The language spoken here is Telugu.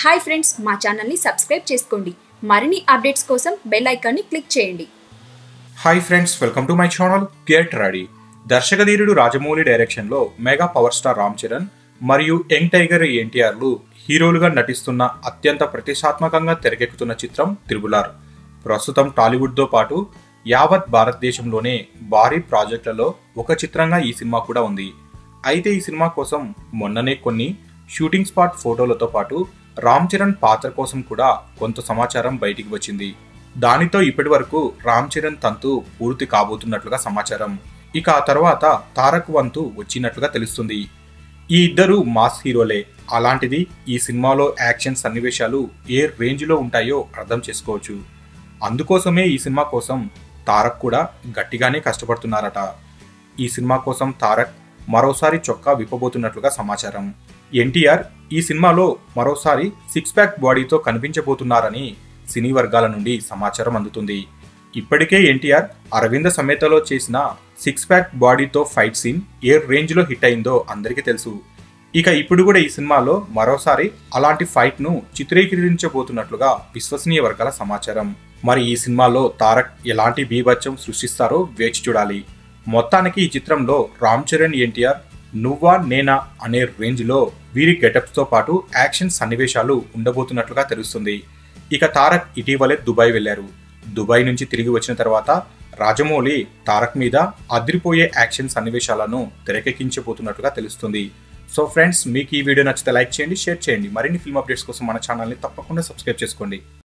హాయ్ ఫ్రెండ్స్ మా ఛానల్ని సబ్స్క్రైబ్ చేసుకోండి. మరిన్ని అప్డేట్స్ కోసం బెల్ ఐకాన్ని క్లిక్ చేయండి. Hi friends welcome to my channel get ready. దర్శకధీరుడు Rajamouli డైరెక్షన్లో mega power star Ram Charan మరియు యంగ్ టైగర్ ఎన్టీఆర్లు హీరోలుగా నటిస్తున్న అత్యంత ప్రతిష్టాత్మకంగా తెరకెక్కుతున్న చిత్రం త్రిబులార్ ప్రస్తుతం టాలీవుడ్తో పాటు యావత్ భారతదేశంలోనే భారీ ప్రాజెక్టులలో ఒక చిత్రంగా ఈ సినిమా కూడా ఉంది. అయితే ఈ సినిమా కోసం మొన్ననే కొన్ని షూటింగ్ స్పాట్ ఫోటోలతో పాటు రామ్ చరణ్ పాత్ర కోసం కూడా కొంత సమాచారం బయటికి వచ్చింది. దానితో ఇప్పటి వరకు రామ్ చరణ్ తంతు పూర్తి కాబోతున్నట్లుగా సమాచారం. ఇక ఆ తర్వాత తారక్ వంతు వచ్చినట్లుగా తెలుస్తుంది. ఈ ఇద్దరు మాస్ హీరోలే. అలాంటిది ఈ సినిమాలో యాక్షన్ సన్నివేశాలు ఏ రేంజ్లో ఉంటాయో అర్థం చేసుకోవచ్చు. అందుకోసమే ఈ సినిమా కోసం తారక్ కూడా గట్టిగానే కష్టపడుతున్నారట. ఈ సినిమా కోసం తారక్ మరోసారి చొక్కా విప్పబోతున్నట్లుగా సమాచారం. ఎన్టీఆర్ ఈ సినిమాలో మరోసారి సిక్స్ ప్యాక్ బాడీతో కనిపించబోతున్నారని సినీ వర్గాల నుండి సమాచారం అందుతుంది. ఇప్పటికే ఎన్టీఆర్ అరవింద సమేతలో చేసిన సిక్స్ ప్యాక్ బాడీతో ఫైట్ సీన్ ఏ రేంజ్లో హిట్ అయిందో అందరికీ తెలుసు. ఇక ఇప్పుడు కూడా ఈ సినిమాలో మరోసారి అలాంటి ఫైట్ను చిత్రీకరించబోతున్నట్లుగా విశ్వసనీయ వర్గాల సమాచారం. మరి ఈ సినిమాలో తారక్ ఎలాంటి బీభత్యం సృష్టిస్తారో వేచి చూడాలి. మొత్తానికి ఈ చిత్రంలో రామ్ చరణ్ ఎన్టీఆర్ నువ్వా నేనా అనే రేంజ్లో వీరి గెటప్స్తో పాటు యాక్షన్ సన్నివేశాలు ఉండబోతున్నట్లుగా తెలుస్తుంది. ఇక తారక్ ఇటీవలే దుబాయ్ వెళ్ళారు దుబాయ్ నుంచి తిరిగి వచ్చిన తర్వాత రాజమౌళి తారక్ మీద అదిరిపోయే యాక్షన్ సన్నివేశాలను తెరకెక్కించబోతున్నట్లుగా తెలుస్తుంది. సో ఫ్రెండ్స్ మీకు ఈ వీడియో నచ్చితే లైక్ చేయండి షేర్ చేయండి. మరిన్ని ఫిల్మ్ అప్డేట్స్ కోసం మన ఛానల్ని తప్పకుండా సబ్స్క్రైబ్ చేసుకోండి.